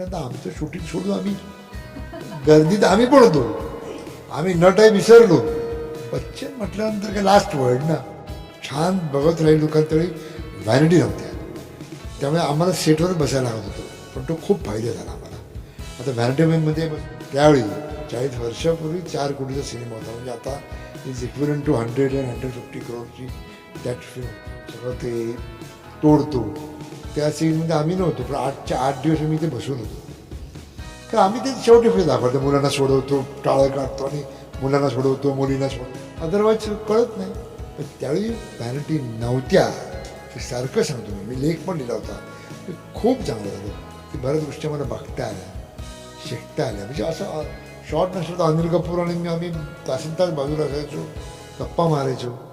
आता आमचं शूटिंग सोडलो आम्ही. गर्दीत आम्ही पण होतो. आम्ही नट आहे विसरलो. बच्चन म्हटल्यानंतर काय लास्ट वर्ड ना. छान बघत राहील लोकांतळी व्हॅनिटी नव्हत्या त्यामुळे आम्हाला सेटवर बसायला लागत होतो. पण तो खूप फायदा झाला आम्हाला. आता व्हॅनिटीमध्ये त्यावेळी चाळीस वर्षापूर्वी चार कोटीचा सिनेमा होता. म्हणजे आता is equivalent to hundred and hundred fifty करोडची that film सगळं ते तोडतो. त्या सीटमध्ये आम्ही नव्हतो पण आठच्या आठ दिवस आम्ही ते बसून होतो. तर आम्ही ते शेवटी फिल्म दाखवतो मुलांना सोडवतो टाळं काढतो आणि मुलांना सोडवतो मुलींना सोडवतो अदरवाईज कळत नाही. पण त्यावेळी पॅनल्टी नव्हत्या ते सारखं सांगतो मी. मी लेख पण लिहिला होता. ते खूप चांगलं झालं. की बऱ्याच गोष्टी मला बघता आल्या शिकता आल्या. म्हणजे असं शॉर्ट नसलं तर अनिल कपूर आणि मी आम्ही तासन तास बाजूला असायचो गप्पा मारायचो.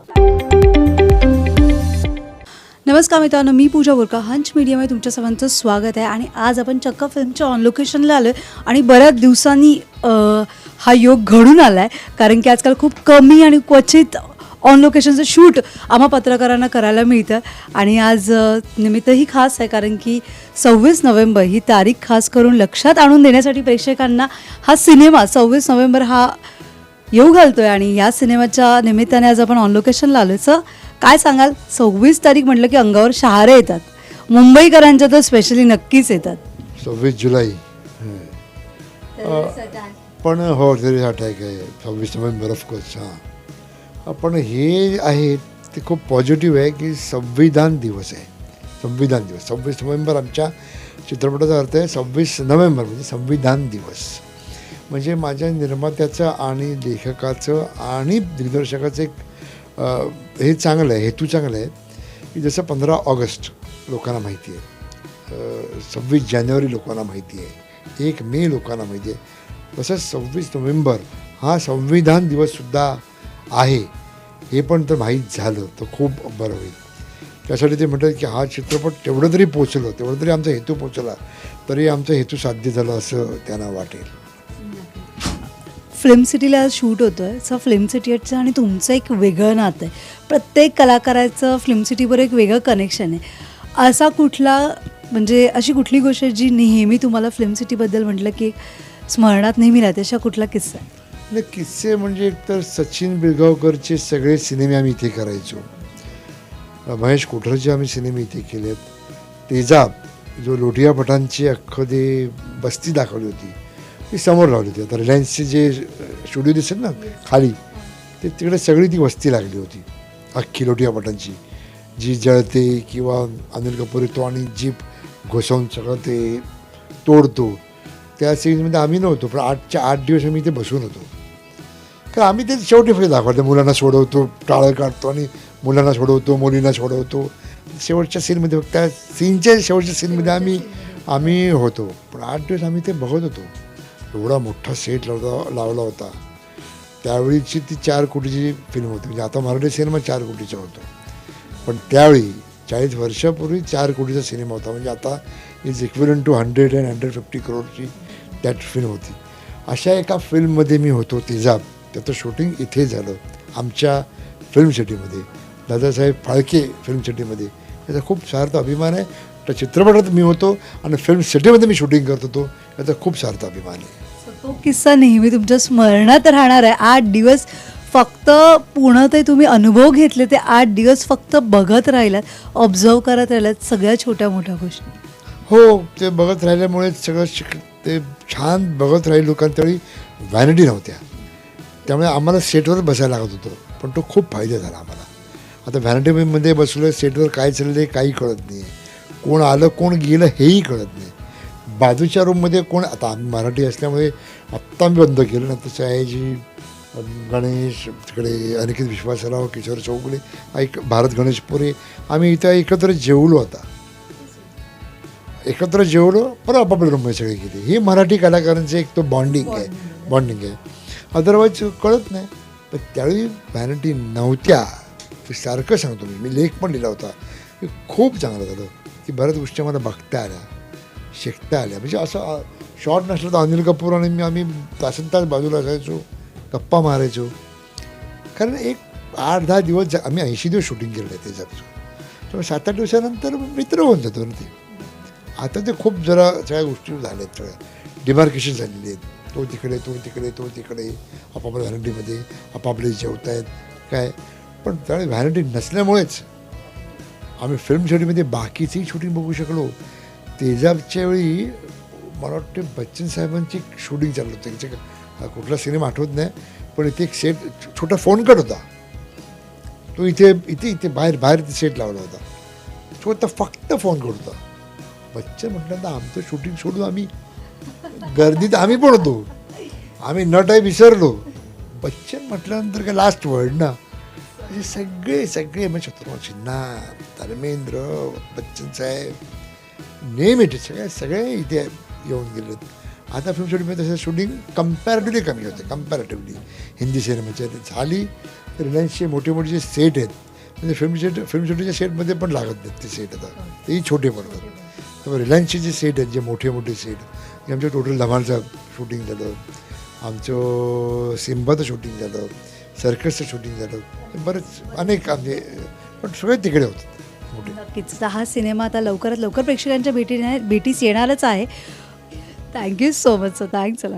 नमस्कार मित्रांनो मी पूजा बोरका हंच मीडियामध्ये तुमच्या सर्वांचं स्वागत आहे. आणि आज आपण चक्क फिल्मच्या ऑन लोकेशनला आलो आहे आणि बऱ्याच दिवसांनी हा योग घडून आला आहे कारण की आजकाल खूप कमी आणि क्वचित ऑन लोकेशनचं शूट आम्हा पत्रकारांना करायला मिळतं. आणि आज निमित्तही खास आहे कारण की सव्वीस नोव्हेंबर ही तारीख खास करून लक्षात आणून देण्यासाठी प्रेक्षकांना हा सिनेमा सव्वीस नोव्हेंबर हा येऊ घालतोय आणि या सिनेमाच्या निमित्ताने आज आपण ऑन लोकेशनला आलोय. सर काय सांगाल? सव्वीस तारीख म्हटलं की अंगावर शहारे येतात. मुंबईकरांच्या तर स्पेशली नक्कीच येतात. सव्वीस जुलै. पण हो तरी अटॅक आहे. सव्वीस नोव्हेंबर ऑफकोर्स हां. पण हे आहे ते खूप पॉझिटिव्ह आहे की संविधान दिवस आहे. संविधान दिवस. सव्वीस नोव्हेंबर आमच्या चित्रपटाचा अर्थ आहे सव्वीस नोव्हेंबर म्हणजे संविधान दिवस. म्हणजे माझ्या निर्मात्याचं आणि लेखकाचं आणि दिग्दर्शकाचं एक हे चांगलं आहे हेतू चांगलं आहे. की जसं पंधरा ऑगस्ट लोकांना माहिती आहे. सव्वीस जानेवारी लोकांना माहिती आहे. एक मे लोकांना माहिती आहे. तसंच सव्वीस नोव्हेंबर हा संविधान दिवससुद्धा आहे. हे पण तर माहीत झालं तर खूप बरं होईल. त्यासाठी ते म्हणतात की हा चित्रपट तेवढं तरी पोचलं तेवढं तरी आमचा हेतू पोचला तरी आमचा हेतू साध्य झाला असं त्यांना वाटेल. फिल्म सिटीला आज शूट होतो आहे सर फिल्म सिटीचं आणि तुमचं एक वेगळं नातं आहे. प्रत्येक कलाकाराचं फिल्म सिटीवर एक वेगळं कनेक्शन आहे. असा कुठला म्हणजे अशी कुठली गोष्ट आहे जी नेहमी तुम्हाला फिल्म सिटीबद्दल म्हटलं की स्मरणात नेहमी राहते? अशा कुठला किस्सा आहे? किस्से म्हणजे एकतर सचिन बिळगावकरचे सगळे सिनेमे आम्ही इथे करायचो. महेश कोठरचे आम्ही सिनेमे इथे केलेत. तेजाब जो लोटिया पठाणची अख्खं ते बस्ती दाखवली होती. ती समोर लावली होती. आता रिलायन्सचे जे स्टुडिओ दिसेल ना खाली ते तिकडे सगळी ती वस्ती लागली होती. अख्खी लोटिया पटांची जी जळते किंवा अनिल कपूर येतो आणि जीप घुसवून सगळं ते तोडतो. त्या सिरीजमध्ये आम्ही नव्हतो पण आठच्या आठ दिवस आम्ही इथे बसून होतो. कारण आम्ही ते शेवटी फक्त दाखवतो मुलांना सोडवतो टाळं काढतो आणि मुलांना सोडवतो मुलींना सोडवतो. शेवटच्या सीनमध्ये फक्त त्या सीनच्या शेवटच्या सीनमध्ये आम्ही आम्ही होतो. पण आठ दिवस आम्ही ते बघत होतो. एवढा मोठा सेट लावला लावला होता. त्यावेळीची ती चार कोटीची फिल्म होती. म्हणजे आता मराठी सिनेमा चार कोटीचा होतो. पण त्यावेळी चाळीस वर्षापूर्वी चार कोटीचा सिनेमा होता. म्हणजे आता is equivalent to hundred and hundred fifty करोडची that film होती. अशा एका फिल्ममध्ये मी होतो तेजाब. त्याचं शूटिंग इथे झालं. आमच्या फिल्म सिटीमध्ये दादासाहेब फाळके फिल्म सिटीमध्ये त्याचा खूप सार्थ अभिमान आहे. त्या चित्रपटात मी होतो आणि फिल्म सिटीमध्ये मी शूटिंग करत होतो. याचा खूप सार्थ अभिमान आहे. तो किस्सा नेहमी तुमच्या स्मरणात राहणार आहे. आठ दिवस फक्त पूर्ण ते तुम्ही अनुभव घेतले ते आठ दिवस फक्त बघत राहिलात ऑब्झर्व करत राहिलात सगळ्या छोट्या मोठ्या गोष्टी. हो ते बघत राहिल्यामुळे सगळं शिक ते छान बघत राहील लोकांतळी व्हॅनिटी नव्हत्या. त्यामुळे आम्हाला सेटवर बसायला लागत होतं. पण तो खूप फायदा झाला आम्हाला. आता व्हॅनिटीमध्ये बसलो सेटवर काय चाललं आहे काही कळत नाही कोण आलं कोण गेलं हेही कळत नाही. बाजूच्या रूममध्ये कोण आता आम्ही मराठी असल्यामुळे आत्ता आम्ही बंद केलं ना तसं आहे जी गणेश तिकडे अनिकेत विश्वासराव किशोर चौगुले ऐक भारत गणेश पुरे आम्ही इथं एकत्र जेवलो आता. एकत्र जेवलो परत आपापल्या रूममध्ये सगळे गेले. हे मराठी कलाकारांचं एक तो बॉन्डिंग आहे. बॉन्डिंग. आहे. अदरवाईज कळत नाही. पण त्यावेळी व्हॅनिटी नव्हत्या. ते सारखं सांगतो मी. मी लेख पण लिहिला होता. खूप चांगलं झालं. की बऱ्याच गोष्टी मला बघता आल्या शिकता आल्या म्हणजे असं शॉर्ट नसलं तर अनिल कपूर आणि मी आम्ही तासन तास बाजूला असायचो गप्पा मारायचो. कारण एक आठ दहा दिवस जा- आम्ही ऐंशी दिवस शूटिंग केलं आहे त्याच्यात त्यामुळे सात आठ दिवसानंतर मित्र होऊन जातो ना ते. आता ते खूप जरा सगळ्या गोष्टी झाल्यात सगळ्या. डिमार्केशन झालेली आहेत. तो तिकडे तो तिकडे तो तिकडे आपापल्या व्हॅरंटीमध्ये आपापले जेवत आहेत काय? पण त्यावेळी व्हॅरंटी नसल्यामुळेच आम्ही फिल्म शेडीमध्ये बाकीचीही शूटिंग बघू शकलो. तेजाबच्या वेळी मला वाटते बच्चन साहेबांची शूटिंग चालू होतं. त्याचे कुठला सिनेमा आठवत नाही पण इथे एक सेट छोटा फोन कट होता. तो इथे इथे इथे बाहेर बाहेर सेट लावला होता. छोटा फक्त फोन कट होता. बच्चन म्हटल्यानंतर आमचं शूटिंग सोडून आम्ही. गर्दीत आम्ही पण होतो आम्ही नट आहे विसरलो. बच्चन म्हटल्यानंतर काय लास्ट वर्ड ना म्हणजे सगळे सगळे म्हणजे शत्रुघ्न सिन्हा धर्मेंद्र बच्चन साहेब नेम इट सगळे सगळे इथे येऊन गेलेत आता फिल्म शूटिंगमध्ये तसं शूटिंग कम्पॅरेटिव्हली कमी होते कम्पॅरेटिव्हली हिंदी सिनेमाच्या झाली तर रिलायन्सचे मोठे मोठे जे सेट आहेत म्हणजे फिल्म सेट फिल्म शूटिंगच्या सेटमध्ये पण लागत नाहीत ते सेट आता तेही छोटे पडतात त्यामुळे रिलायन्सचे जे सेट आहेत जे मोठे मोठे सेट जे आमच्या टोटल धमालचं शूटिंग झालं आमचं सिंबाचं शूटिंग झालं सर्कसचं शूटिंग झालं बरेच अनेक आमचे पण सगळे तिकडे होते. मोठे. नक्कीच. तर हा सिनेमा आता लवकरात लवकर प्रेक्षकांच्या भेटी भेटीस येणारच आहे. Thank you so much sir thanks अला